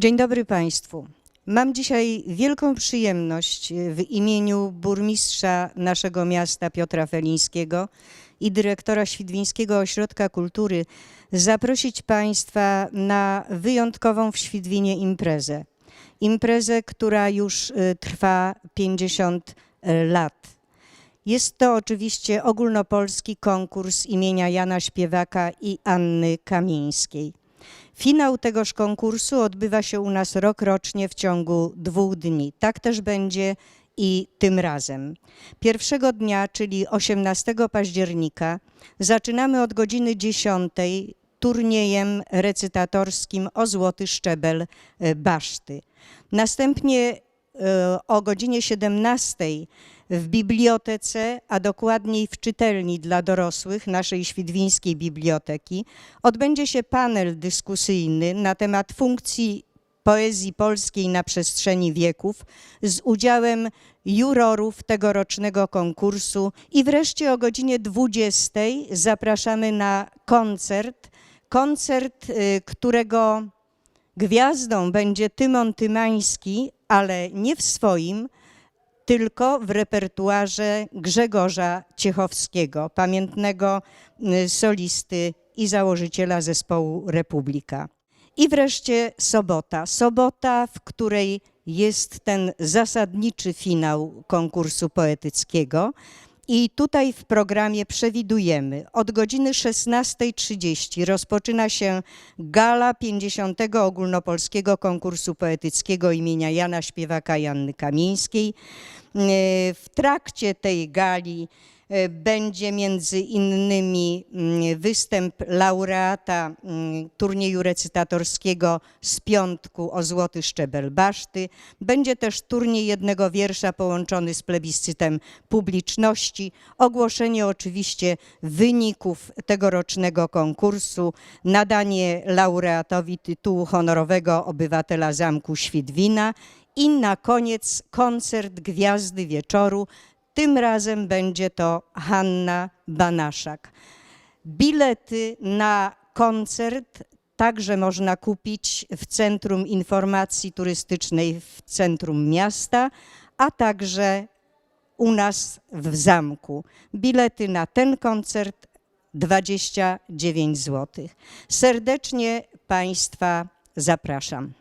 Dzień dobry Państwu. Mam dzisiaj wielką przyjemność y, w imieniu burmistrza naszego miasta Piotra Felińskiego i dyrektora Świdwińskiego Ośrodka Kultury zaprosić Państwa na wyjątkową w Świdwinie imprezę. Imprezę, która już y, trwa 50 lat. Jest to oczywiście ogólnopolski konkurs imienia Jana Śpiewaka i Anny Kamińskiej. Finał tegoż konkursu odbywa się u nas rokrocznie w ciągu dwóch dni. Tak też będzie i tym razem. Pierwszego dnia, czyli 18 października, zaczynamy od godziny 10 turniejem recytatorskim o Złoty Szczebel e, Baszty. Następnie e, o godzinie 17 w bibliotece, a dokładniej w czytelni dla dorosłych naszej Świdwińskiej Biblioteki odbędzie się panel dyskusyjny na temat funkcji poezji polskiej na przestrzeni wieków z udziałem jurorów tegorocznego konkursu i wreszcie o godzinie 20 zapraszamy na koncert. Koncert, y, którego gwiazdą będzie Tymon Tymański, ale nie w swoim, tylko w repertuarze Grzegorza Ciechowskiego, pamiętnego y, solisty i założyciela zespołu Republika. I wreszcie sobota. Sobota, w której jest ten zasadniczy finał konkursu poetyckiego. I tutaj w programie przewidujemy od godziny 16.30 rozpoczyna się gala 50. ogólnopolskiego konkursu poetyckiego imienia Jana Śpiewaka i Anny Kamińskiej. W trakcie tej gali e, będzie między innymi mm, występ laureata mm, turnieju recytatorskiego z piątku o Złoty Szczebel Baszty. Będzie też turniej jednego wiersza połączony z plebiscytem publiczności. Ogłoszenie oczywiście wyników tegorocznego konkursu, nadanie laureatowi tytułu honorowego obywatela Zamku Świdwina i na koniec koncert Gwiazdy Wieczoru. Tym razem będzie to Hanna Banaszak. Bilety na koncert także można kupić w Centrum Informacji Turystycznej w centrum miasta, a także u nas w zamku. Bilety na ten koncert 29 zł. Serdecznie Państwa zapraszam.